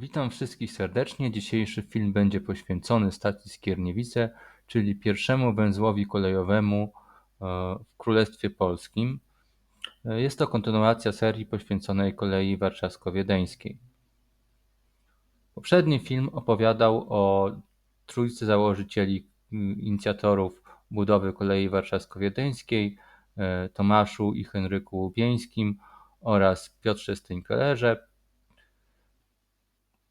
Witam wszystkich serdecznie. Dzisiejszy film będzie poświęcony stacji Skierniewice, czyli pierwszemu węzłowi kolejowemu e, w Królestwie Polskim. E, Jest to kontynuacja serii poświęconej kolei warszawsko-wiedeńskiej. Poprzedni film opowiadał o trójcy założycieli, inicjatorów budowy kolei warszawsko-wiedeńskiej, e, Tomaszu i Henryku Łubieńskim oraz Piotrze Stynkelerze.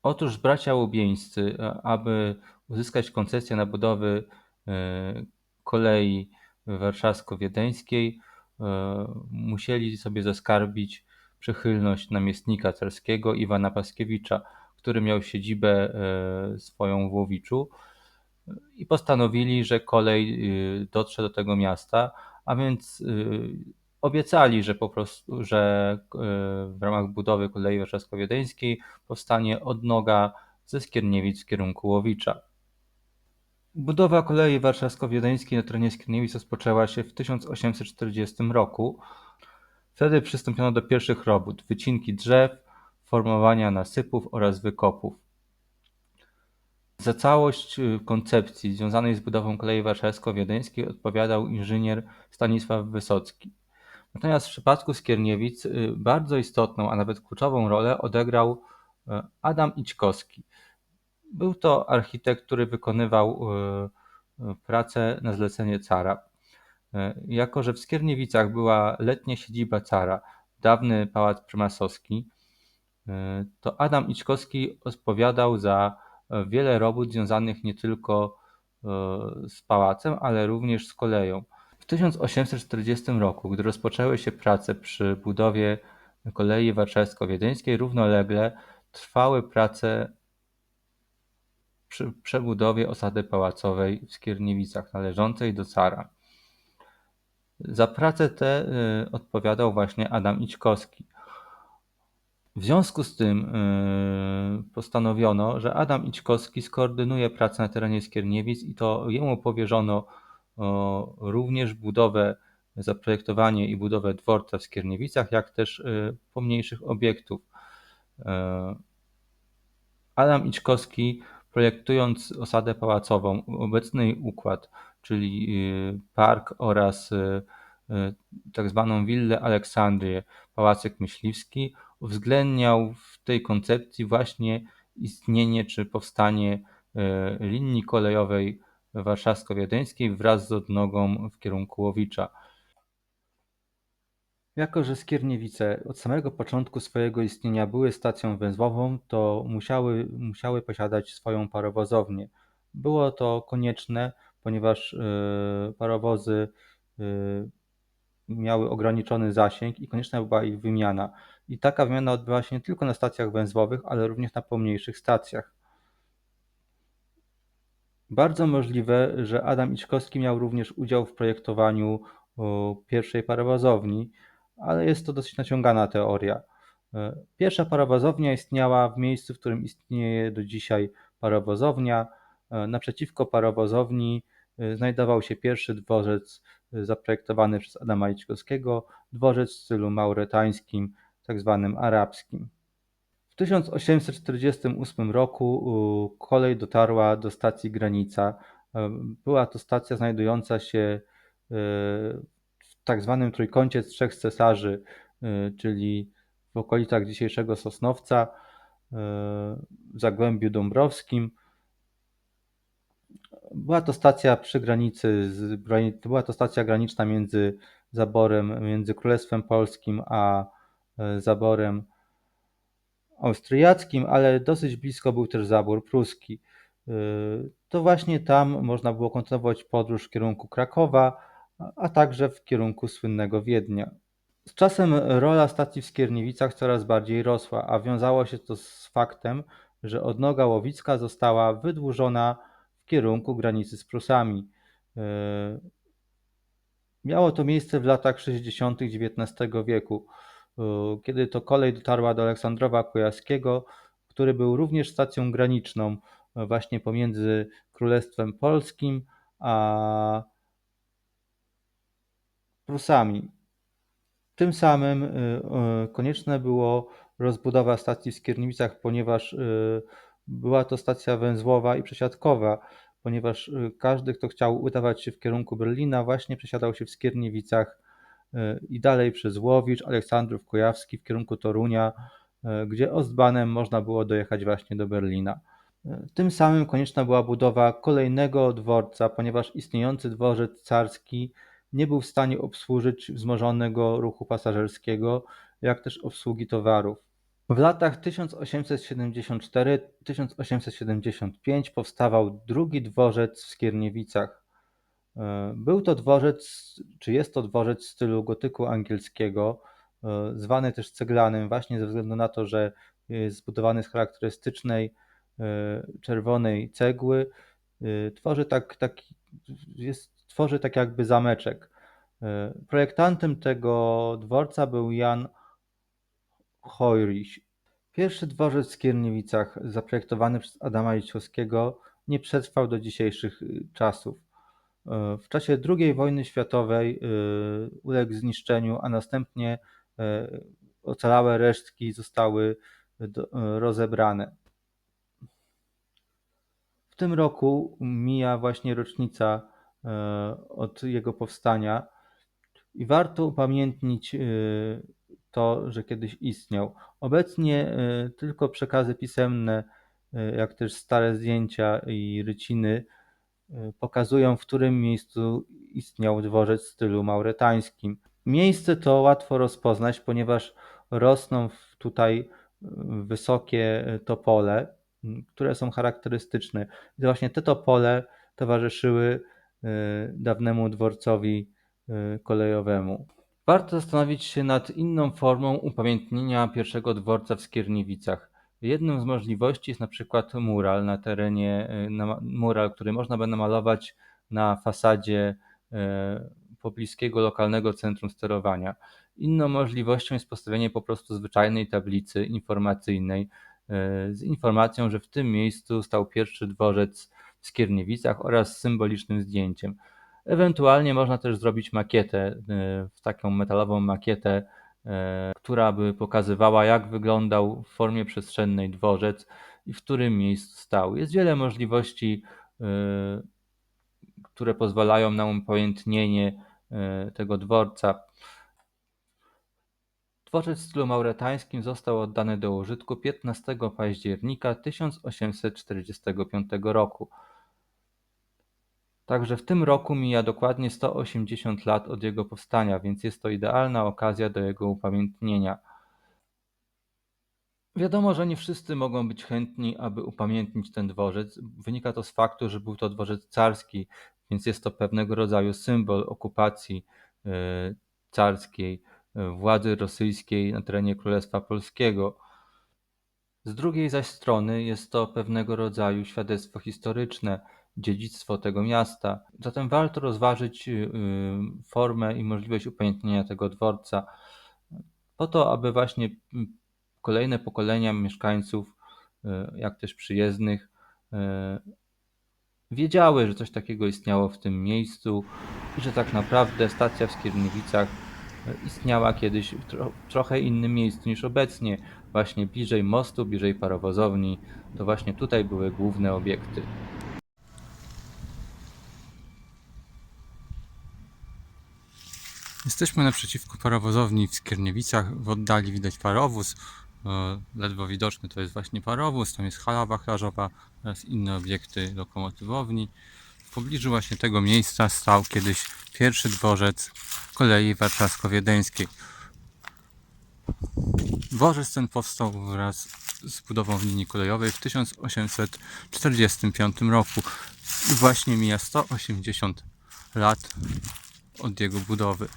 Otóż bracia łubieńscy, a- aby uzyskać koncesję na budowę e, kolei warszawsko-wiedeńskiej, e, musieli sobie zaskarbić przychylność namiestnika carskiego Iwana Paskiewicza, który miał siedzibę e, swoją w Łowiczu i postanowili, że kolej dotrze do tego miasta, a więc obiecali, że po prostu, że y, w ramach budowy kolei warszawsko-wiedeńskiej powstanie odnoga ze Skierniewic w kierunku Łowicza. Budowa kolei warszawsko-wiedeńskiej na terenie Skierniewic rozpoczęła się w 1840 roku. Wtedy przystąpiono do pierwszych robót, wycinki drzew, formowania nasypów oraz wykopów. Za całość y, koncepcji związanej z budową kolei warszawsko-wiedeńskiej odpowiadał inżynier Stanisław Wysocki. Natomiast w przypadku Skierniewic y, bardzo istotną, a nawet kluczową rolę odegrał y, Adam Ićkowski. Był to architekt, który wykonywał y, pracę na zlecenie cara. Jako, że w Skierniewicach była letnia siedziba cara, dawny pałac prymasowski, to Adam Ićkowski odpowiadał za e, wiele robót związanych nie tylko e, z pałacem, ale również z koleją. W 1840 roku, gdy rozpoczęły się prace przy budowie kolei warszawsko-wiedeńskiej, równolegle trwały prace przy przebudowie osady pałacowej w Skierniewicach należącej do cara. Za pracę te y, odpowiadał właśnie Adam Ićkowski. W związku z tym y, postanowiono, że Adam Ićkowski skoordynuje pracę na terenie Skierniewic i to jemu powierzono również budowę, zaprojektowanie i budowę dworca w Skierniewicach, jak też y, pomniejszych obiektów. Y, Adam Ićkowski, projektując osadę pałacową, obecny układ, czyli y, park oraz y, tak zwaną willę Aleksandrię, pałacyk myśliwski, uwzględniał w tej koncepcji właśnie istnienie czy powstanie linii kolejowej warszawsko-wiedeńskiej wraz z odnogą w kierunku Łowicza. Jako, że Skierniewice od samego początku swojego istnienia były stacją węzłową, to musiały, musiały posiadać swoją parowozownię. Było to konieczne, ponieważ y, parowozy y, miały ograniczony zasięg i konieczna była ich wymiana. I taka wymiana odbywa się nie tylko na stacjach węzłowych, ale również na pomniejszych stacjach. Bardzo możliwe, że Adam Ićkowski miał również udział w projektowaniu pierwszej parowozowni, ale jest to dosyć naciągana teoria. E, Pierwsza parowozownia istniała w miejscu, w którym istnieje do dzisiaj parowozownia. E, Naprzeciwko parowozowni e, znajdował się pierwszy dworzec zaprojektowany przez Adama Ićkowskiego, dworzec w stylu mauretańskim, tak zwanym arabskim. W 1848 roku kolej dotarła do stacji Granica. E, Była to stacja znajdująca się e, w tak zwanym trójkącie trzech cesarzy, e, czyli w okolicach dzisiejszego Sosnowca, w Zagłębiu Dąbrowskim. Była to stacja przy granicy, była to stacja graniczna między zaborem, między Królestwem Polskim a zaborem austriackim, ale dosyć blisko był też zabór pruski. Yy, To właśnie tam można było kontynuować podróż w kierunku Krakowa, a- także w kierunku słynnego Wiednia. Z czasem rola stacji w Skierniewicach coraz bardziej rosła, a wiązało się to z faktem, że odnoga łowicka została wydłużona w kierunku granicy z Prusami. Yy, Miało to miejsce w latach 60. XIX wieku, kiedy to kolej dotarła do Aleksandrowa Kujawskiego, który był również stacją graniczną yy, właśnie pomiędzy Królestwem Polskim a Prusami. Tym samym y, konieczne było rozbudowa stacji w Skierniewicach, ponieważ była to stacja węzłowa i przesiadkowa, ponieważ każdy, kto chciał udawać się w kierunku Berlina, właśnie przesiadał się w Skierniewicach i dalej przez Łowicz, Aleksandrów Kujawski w kierunku Torunia, y, gdzie Ostbanem można było dojechać właśnie do Berlina. Y, Tym samym konieczna była budowa kolejnego dworca, ponieważ istniejący dworzec carski nie był w stanie obsłużyć wzmożonego ruchu pasażerskiego, jak też obsługi towarów. W latach 1874-1875 powstawał drugi dworzec w Skierniewicach. E, Był to dworzec, czy jest to dworzec w stylu gotyku angielskiego, e, zwany też ceglanym, właśnie ze względu na to, że jest zbudowany z charakterystycznej e, czerwonej cegły. Tworzy tak, taki, jest, tworzy tak jakby zameczek. Projektantem tego dworca był Jan Hojriś. Pierwszy dworzec w Skierniewicach, zaprojektowany przez Adama Liczkowskiego, nie przetrwał do dzisiejszych y, czasów. W czasie II wojny światowej y, uległ zniszczeniu, a następnie e, ocalałe resztki zostały e, rozebrane. W tym roku mija właśnie rocznica od jego powstania i warto upamiętnić to, że kiedyś istniał. Obecnie tylko przekazy pisemne, jak też stare zdjęcia i ryciny pokazują, w którym miejscu istniał dworzec w stylu mauretańskim. Miejsce to łatwo rozpoznać, ponieważ rosną tutaj e, wysokie e, topole, m, które są charakterystyczne. I właśnie te topole towarzyszyły dawnemu dworcowi kolejowemu. Warto zastanowić się nad inną formą upamiętnienia pierwszego dworca w Skierniewicach. Jedną z możliwości jest na przykład mural na terenie, y, nama- mural, który można by namalować na fasadzie e, pobliskiego lokalnego centrum sterowania. Inną możliwością jest postawienie po prostu zwyczajnej tablicy informacyjnej e, z informacją, że w tym miejscu stał pierwszy dworzec w Skierniewicach oraz symbolicznym zdjęciem. Ewentualnie można też zrobić makietę, w taką metalową makietę, która by pokazywała, jak wyglądał w formie przestrzennej dworzec i w którym miejscu stał. Jest wiele możliwości, e, które pozwalają na upamiętnienie e, tego dworca. Dworzec w stylu mauretańskim został oddany do użytku 15 października 1845 roku. Także w tym roku mija dokładnie 180 lat od jego powstania, więc jest to idealna okazja do jego upamiętnienia. Wiadomo, że nie wszyscy mogą być chętni, aby upamiętnić ten dworzec. Wynika to z faktu, że był to dworzec carski, więc jest to pewnego rodzaju symbol okupacji e, carskiej, e, władzy rosyjskiej na terenie Królestwa Polskiego. Z drugiej zaś strony jest to pewnego rodzaju świadectwo historyczne, dziedzictwo tego miasta. Zatem warto rozważyć y, formę i możliwość upamiętnienia tego dworca, po to, aby właśnie mm, kolejne pokolenia mieszkańców, y, jak też przyjezdnych, y, wiedziały, że coś takiego istniało w tym miejscu i że tak naprawdę stacja w Skierniewicach istniała kiedyś w tro trochę innym miejscu niż obecnie, właśnie bliżej mostu, bliżej parowozowni. To właśnie tutaj były główne obiekty. Jesteśmy naprzeciwko parowozowni w Skierniewicach. W oddali widać parowóz. E, Ledwo widoczny to jest właśnie parowóz. Tam jest hala wachlarzowa oraz inne obiekty lokomotywowni. W pobliżu właśnie tego miejsca stał kiedyś pierwszy dworzec kolei warszawsko-wiedeńskiej. Dworzec ten powstał wraz z budową linii kolejowej w 1845 roku. I właśnie mija 180 lat od jego budowy.